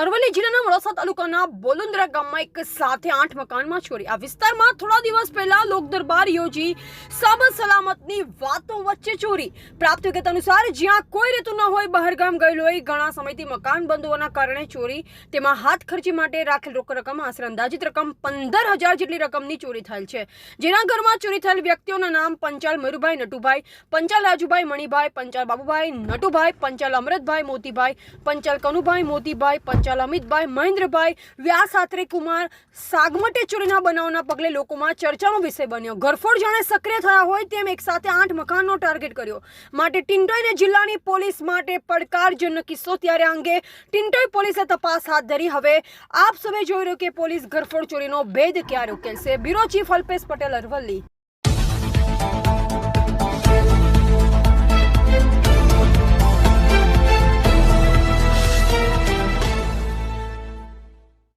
અરવલ્લી જિલ્લાના મોડાસા તાલુકાના બોલુંદ્રા ગામમાં એક સાથે આઠ મકાનમાં ચોરી. આ વિસ્તારમાં થોડા દિવસ પહેલા લોક દરબાર યોજી સબ સલામતની વાતો વચ્ચે ચોરી. પ્રાપ્ત વિગત અનુસાર, જ્યાં કોઈ રેતુ ન હોય, બહારગામ ગયેલો હોય, ઘણા સમયથી મકાન બંધ કારણે ચોરી. તેમાં હાથ ખર્ચી માટે રાખેલ રોકડ રકમ, આશરે અંદાજિત રકમ પંદર હજાર જેટલી રકમની ચોરી થયેલ છે. જેના ઘરમાં ચોરી થયેલ વ્યક્તિઓના નામ પંચાલ મયુરભાઈ, નટુભાઈ, પંચાલ રાજુભાઈ, મણિભાઈ, પંચાલ બાબુભાઈ, નટુભાઈ, પંચાલ અમૃતભાઈ મોતીભાઈ, પંચાલ કનુભાઈ, મોતીભાઈ, પંચાલ અમિતભાઈ, મહેન્દ્રભાઈ, વ્યાસ આત્રે કુમાર સાગમટે ચોરીના બનાવના પગલે લોકોમાં ચર્ચાનો વિષય બન્યો. ગરફોડ જાણે સક્રિય થયા હોય તેમ એક સાથે આઠ મકાનનો ટાર્ગેટ કર્યો. માટે ટિન્ટોઈને જિલ્લાની પોલીસ માટે પડકારજનક કિસ્સો ત્યારે અંગે ટિન્ટોઈ પોલીસે તપાસ હાથ ધરી. હવે આપ સૌએ જોઈ રહ્યો કે પોલીસ ગરફોડ ચોરીનો ભેદ ક્યારે ઉકેલશે? Bureau chief Alpesh Patel, Aravalli.